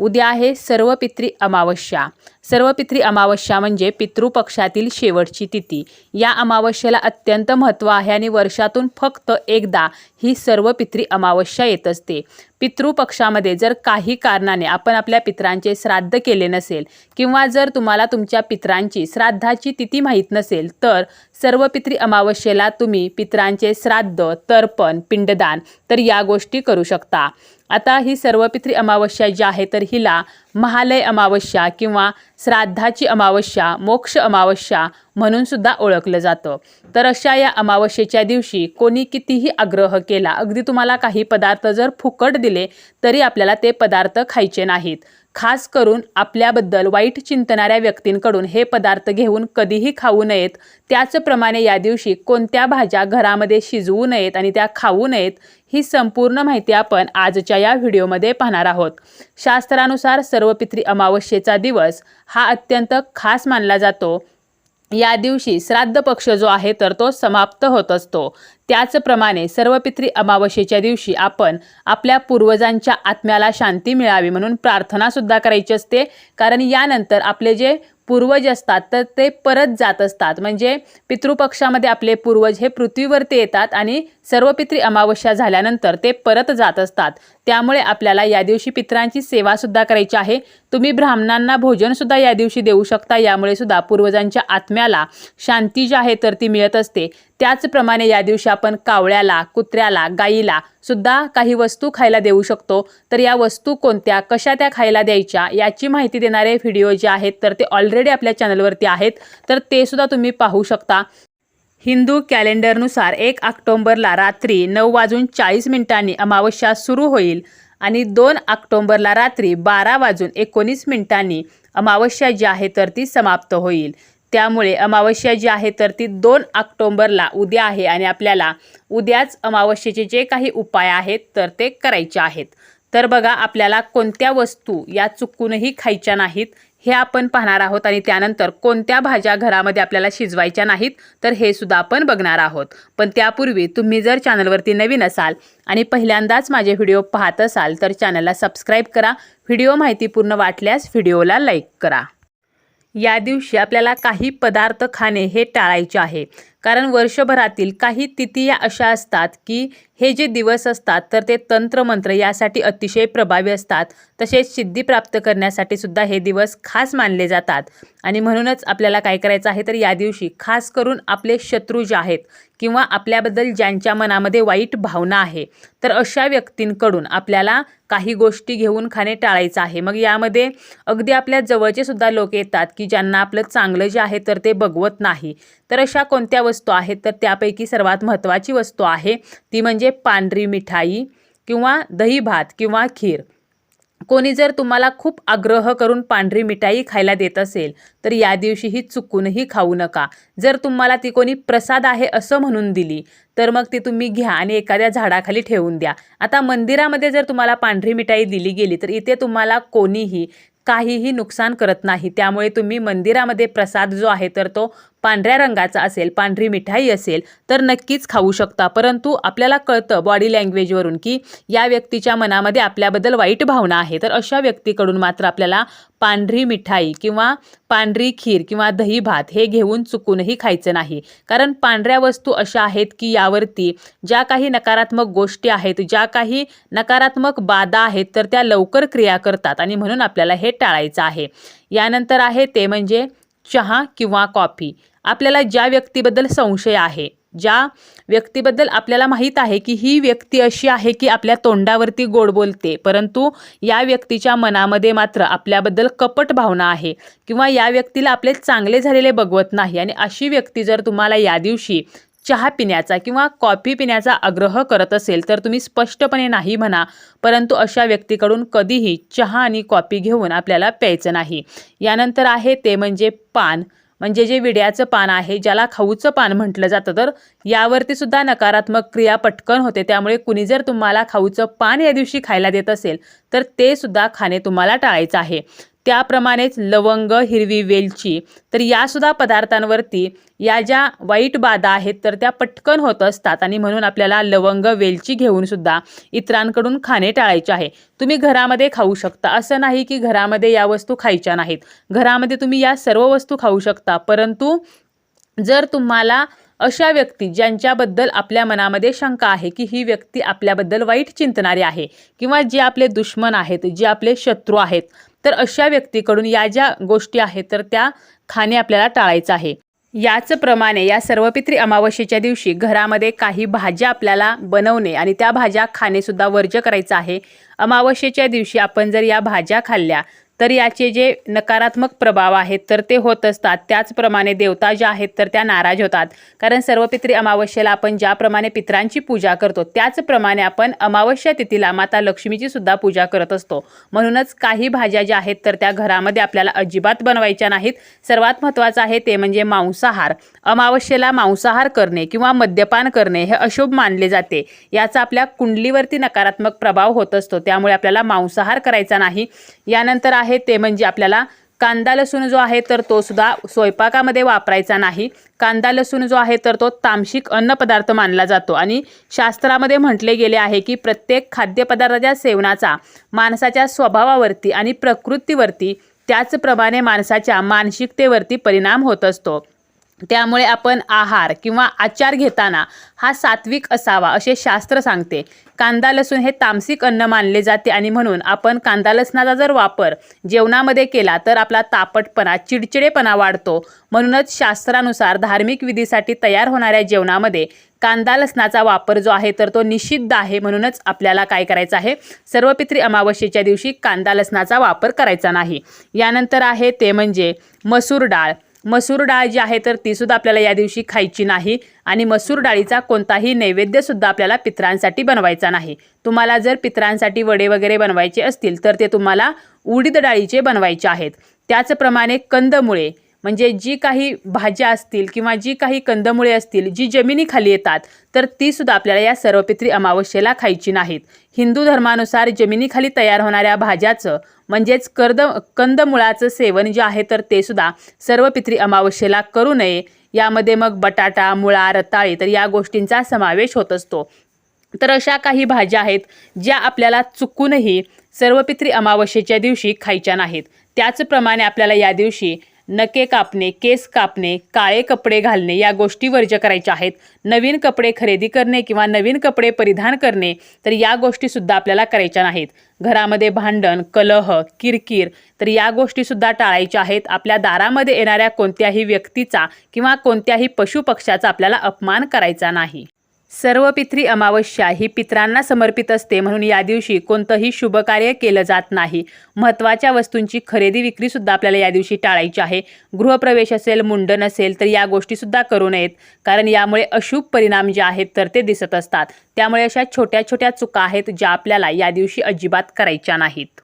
उद्या आहे सर्व पित्री अमावस्या. सर्व पित्री अमावस्या म्हणजे पितृपक्षातील शेवटची तिथी. या अमावस्येला अत्यंत महत्त्व आहे आणि वर्षातून फक्त एकदा ही सर्व पित्री अमावस्या येत असते. पितृपक्षामध्ये जर काही कारणाने आपण आपल्या पित्रांचे श्राद्ध केले नसेल किंवा जर तुम्हाला तुमच्या पित्रांची श्राद्धाची तिथी माहीत नसेल तर सर्व पित्री अमावस्येला तुम्ही पित्रांचे श्राद्ध तर्पण पिंडदान तर या गोष्टी करू शकता. आता ही सर्व पित्री अमावस्या जी आहे तर हिला महालय अमावस्या किंवा श्राद्धाची अमावस्या मोक्ष अमावस्या म्हणून सुद्धा ओळखलं जातं. तर अशा या अमावस्येच्या दिवशी कोणी कितीही आग्रह केला अगदी तुम्हाला काही पदार्थ जर फुकट दिले तरी आपल्याला ते पदार्थ खायचे नाहीत. खास करून आपल्याबद्दल वाईट चिंतणाऱ्या व्यक्तींकडून हे पदार्थ घेऊन कधीही खाऊ नयेत. त्याचप्रमाणे या दिवशी कोणत्या भाज्या घरामध्ये शिजवू नयेत आणि त्या खाऊ नयेत ही संपूर्ण माहिती आपण आजच्या या व्हिडिओमध्ये पाहणार आहोत. शास्त्रानुसार सर्व पित्री अमावस्येचा दिवस हा अत्यंत खास मानला जातो. या दिवशी श्राद्ध पक्ष जो आहे तर तो समाप्त होत असतो. त्याचप्रमाणे सर्व पित्री अमावस्येच्या दिवशी आपण आपल्या पूर्वजांच्या आत्म्याला शांती मिळावी म्हणून प्रार्थनासुद्धा करायची असते. कारण यानंतर आपले जे पूर्वज असतात तर ते परत जात असतात. म्हणजे पितृपक्षामध्ये आपले पूर्वज हे पृथ्वीवरती येतात आणि सर्व पित्री अमावस्या झाल्यानंतर ते परत जात असतात. त्यामुळे आपल्याला या दिवशी पित्रांची सेवासुद्धा करायची आहे. तुम्ही ब्राह्मणांना भोजनसुद्धा या दिवशी देऊ शकता. यामुळे सुद्धा पूर्वजांच्या आत्म्याला शांती जी आहे तर ती मिळत असते. त्याचप्रमाणे या दिवशी आपण कावळ्याला कुत्र्याला गाईला सुद्धा काही वस्तू खायला देऊ शकतो. तर या वस्तू कोणत्या कशा त्या खायला द्यायच्या याची माहिती देणारे व्हिडिओ जे आहेत तर ते ऑलरेडी आपल्या चॅनलवरती आहेत. तर ते सुद्धा तुम्ही पाहू शकता. हिंदू कॅलेंडरनुसार एक ऑक्टोंबरला रात्री नऊ वाजून चाळीस मिनिटांनी अमावस्या सुरू होईल आणि दोन ऑक्टोंबरला रात्री बारा वाजून एकोणीस मिनिटांनी अमावस्या जी आहे तर ती समाप्त होईल. त्यामुळे अमावस्या जी आहे तर ती दोन ऑक्टोंबरला उद्या आहे आणि आपल्याला उद्याच अमावस्येचे जे काही उपाय आहेत तर ते करायचे आहेत. तर बघा आपल्याला कोणत्या वस्तू या चुकूनही खायच्या नाहीत हे आपण पाहणार आहोत आणि त्यानंतर कोणत्या भाज्या घरामध्ये आपल्याला शिजवायच्या नाहीत तर हे सुद्धा आपण बघणार आहोत. पण त्यापूर्वी तुम्ही जर चॅनलवरती नवीन असाल आणि पहिल्यांदाच माझे व्हिडिओ पाहत असाल तर चॅनलला सबस्क्राईब करा. व्हिडिओ माहितीपूर्ण वाटल्यास व्हिडिओला लाईक करा. या दिवशी आपल्याला काही पदार्थ खाणे हे टाळायचे आहे. कारण वर्षभरातील काही तिथिया अशा असतात की हे जे दिवस असतात तर ते तंत्रमंत्र यासाठी अतिशय प्रभावी असतात. तसेच सिद्धी प्राप्त करण्यासाठी सुद्धा हे दिवस खास मानले जातात. आणि म्हणूनच आपल्याला काय करायचं आहे तर या दिवशी खास करून आपले शत्रू जे आहेत किंवा आपल्याबद्दल ज्यांच्या मनामध्ये वाईट भावना आहे तर अशा व्यक्तींकडून आपल्याला काही गोष्टी घेऊन खाणे टाळायचं आहे. मग यामध्ये अगदी आपल्या जवळचे सुद्धा लोक येतात की ज्यांना आपलं चांगलं जे आहे तर ते बघवत नाही. तर अशा कोणत्या वस्तू आहेत तर त्यापैकी सर्वात महत्त्वाची वस्तू आहे ती म्हणजे पांढरी मिठाई किंवा दही भात किंवा खीर. कोणी जर तुम्हाला खूप आग्रह करून पांढरी मिठाई खायला देत असेल तर या दिवशी ही चुकूनही खाऊ नका. जर तुम्हाला ती कोणी प्रसाद आहे असं म्हणून दिली तर मग ती तुम्ही घ्या आणि एखाद्या झाडाखाली ठेवून द्या. आता मंदिरामध्ये जर तुम्हाला पांढरी मिठाई दिली गेली तर इथे तुम्हाला कोणीही काहीही नुकसान करत नाही. त्यामुळे तुम्ही मंदिरामध्ये प्रसाद जो आहे तर तो पांढऱ्या रंगाचा असेल पांढरी मिठाई असेल तर नक्कीच खाऊ शकता. परंतु आपल्याला कळतं बॉडी लँग्वेजवरून की या व्यक्तीच्या मनामध्ये आपल्याबद्दल वाईट भावना आहे. तर अशा व्यक्तीकडून मात्र आपल्याला पांढरी मिठाई किंवा पांढरी खीर किंवा दही भात हे घेऊन चुकूनही खायचं नाही. कारण पांढऱ्या वस्तू अशा आहेत की यावरती ज्या काही नकारात्मक गोष्टी आहेत ज्या काही नकारात्मक बाधा आहेत तर त्या लवकर क्रिया करतात आणि म्हणून आपल्याला हे टाळायचं आहे. यानंतर आहे ते म्हणजे चहा किंवा कॉफी. आपल्याला ज्या व्यक्तीबद्दल संशय आहे ज्या व्यक्तीबद्दल आपल्याला माहीत आहे की ही व्यक्ती अशी आहे की आपल्या तोंडावरती गोड बोलते परंतु या व्यक्तीच्या मनामध्ये मात्र आपल्याबद्दल कपट भावना आहे किंवा या व्यक्तीला आपले चांगले झालेले बघवत नाही आणि अशी व्यक्ती जर तुम्हाला या दिवशी चहा पिण्याचा किंवा कॉफी पिण्याचा आग्रह करत असेल तर तुम्ही स्पष्टपणे नाही म्हणा परंतु अशा व्यक्तीकडून कधीही चहा आणि कॉफी घेऊन आपल्याला प्यायचं नाही. यानंतर आहे ते म्हणजे पान. म्हणजे जे विड्याचं पान आहे ज्याला खाऊचं पान म्हटलं जातं तर यावरती सुद्धा नकारात्मक क्रिया पटकन होते. त्यामुळे कुणी जर तुम्हाला खाऊचं पान या दिवशी खायला देत असेल तर ते सुद्धा खाणे तुम्हाला टाळायचं आहे. त्याप्रमाणेच लवंग हिरवी वेलची. तर यासुद्धा पदार्थांवरती या ज्या वाईट बाधा आहेत तर त्या पटकन होत असतात. आणि म्हणून आपल्याला लवंग वेलची घेऊन सुद्धा इतरांकडून खाणे टाळायचे आहे. तुम्ही घरामध्ये खाऊ शकता. असं नाही की घरामध्ये या वस्तू खायच्या नाहीत. घरामध्ये तुम्ही या सर्व वस्तू खाऊ शकता. परंतु जर तुम्हाला अशा व्यक्ती ज्यांच्याबद्दल आपल्या मनामध्ये शंका आहे की ही व्यक्ती आपल्याबद्दल वाईट चिंतणारी आहे किंवा जे आपले दुश्मन आहेत जे आपले शत्रू आहेत तर अशा व्यक्तीकडून या ज्या गोष्टी आहेत तर त्या खाणे आपल्याला टाळायचं आहे. याचप्रमाणे या सर्वपित्री अमावस्येच्या दिवशी घरामध्ये काही भाज्या आपल्याला बनवणे आणि त्या भाज्या खाणेसुद्धा वर्ज्य करायचं आहे. अमावस्येच्या दिवशी आपण जर या भाज्या खाल्ल्या तर याचे जे नकारात्मक प्रभाव आहेत तर ते होत असतात. त्याचप्रमाणे देवता ज्या आहेत तर त्या नाराज होतात. कारण सर्व पित्री अमावस्येला आपण ज्याप्रमाणे पित्रांची पूजा करतो त्याचप्रमाणे आपण अमावस्या तिथीला माता लक्ष्मीची सुद्धा पूजा करत असतो. म्हणूनच काही भाज्या ज्या आहेत तर त्या घरामध्ये आपल्याला अजिबात बनवायच्या नाहीत. सर्वात महत्त्वाचं आहे ते म्हणजे मांसाहार. अमावस्येला मांसाहार करणे किंवा मद्यपान करणे हे अशुभ मानले जाते. याचा आपल्या कुंडलीवरती नकारात्मक प्रभाव होत असतो. त्यामुळे आपल्याला मांसाहार करायचा नाही. यानंतर आहे ते म्हणजे आपल्याला कांदा लसूण जो आहे तर तो सुद्धा स्वयंपाकामध्ये वापरायचा नाही. कांदा लसूण जो आहे तर तो तामशिक अन्नपदार्थ मानला जातो. आणि शास्त्रामध्ये म्हटले गेले आहे की प्रत्येक खाद्यपदार्थाच्या सेवनाचा माणसाच्या स्वभावावरती आणि प्रकृतीवरती त्याचप्रमाणे माणसाच्या मानसिकतेवरती परिणाम होत असतो. त्यामुळे आपण आहार किंवा आचार घेताना हा सात्विक असावा असे शास्त्र सांगते. कांदा लसूण हे तामसिक अन्न मानले जाते आणि म्हणून आपण कांदा लसणाचा जर वापर जेवणामध्ये केला तर आपला तापटपणा चिडचिडेपणा वाढतो. म्हणूनच शास्त्रानुसार धार्मिक विधीसाठी तयार होणाऱ्या जेवणामध्ये कांदा लसणाचा वापर जो आहे तर तो निषिद्ध आहे. म्हणूनच आपल्याला काय करायचं आहे? सर्व पित्री अमावस्येच्या दिवशी कांदा लसणाचा वापर करायचा नाही. यानंतर आहे ते म्हणजे मसूर डाळ. मसूर डाळ जी आहे तर तीसुद्धा आपल्याला या दिवशी खायची नाही. आणि मसूर डाळीचा कोणताही नैवेद्यसुद्धा आपल्याला पित्रांसाठी बनवायचा नाही. तुम्हाला जर पित्रांसाठी वडे वगैरे बनवायचे असतील तर ते तुम्हाला उडीद डाळीचे बनवायचे आहेत. त्याचप्रमाणे कंदमुळे. म्हणजे जी काही भाज्या असतील किंवा जी काही कंदमुळे असतील जी जमिनीखाली येतात तर ती सुद्धा आपल्याला या सर्वपित्री अमावस्येला खायची नाहीत. हिंदू धर्मानुसार जमिनीखाली तयार होणाऱ्या भाज्याचं म्हणजेच कर्द कंदमुळाचं सेवन जे आहे तर ते सुद्धा सर्व पित्री अमावस्येला करू नये. यामध्ये मग बटाटा मुळा रताळी तर या गोष्टींचा समावेश होत असतो. तर अशा काही भाज्या आहेत ज्या आपल्याला चुकूनही सर्व पित्री अमावस्येच्या दिवशी खायच्या नाहीत. त्याचप्रमाणे आपल्याला या दिवशी नके कापणे केस कापणे काळे कपडे घालणे या गोष्टी वर्ज्य करायच्या आहेत. नवीन कपडे खरेदी करणे किंवा नवीन कपडे परिधान करणे तर या गोष्टीसुद्धा आपल्याला करायच्या नाहीत. घरामध्ये भांडण कलह किरकिर तर या गोष्टीसुद्धा टाळायच्या आहेत. आपल्या दारामध्ये येणाऱ्या कोणत्याही व्यक्तीचा किंवा कोणत्याही पशुपक्ष्याचा आपल्याला अपमान करायचा नाही. सर्व पित्री अमावस्या ही पित्रांना समर्पित असते म्हणून या दिवशी कोणतंही शुभकार्य केलं जात नाही. महत्त्वाच्या वस्तूंची खरेदी विक्रीसुद्धा आपल्याला या दिवशी टाळायची आहे. गृहप्रवेश असेल मुंडन असेल तर या गोष्टीसुद्धा करू नयेत. कारण यामुळे अशुभ परिणाम जे आहेत तर ते दिसत असतात. त्यामुळे अशा छोट्या छोट्या चुका आहेत ज्या आपल्याला या दिवशी अजिबात करायच्या नाहीत.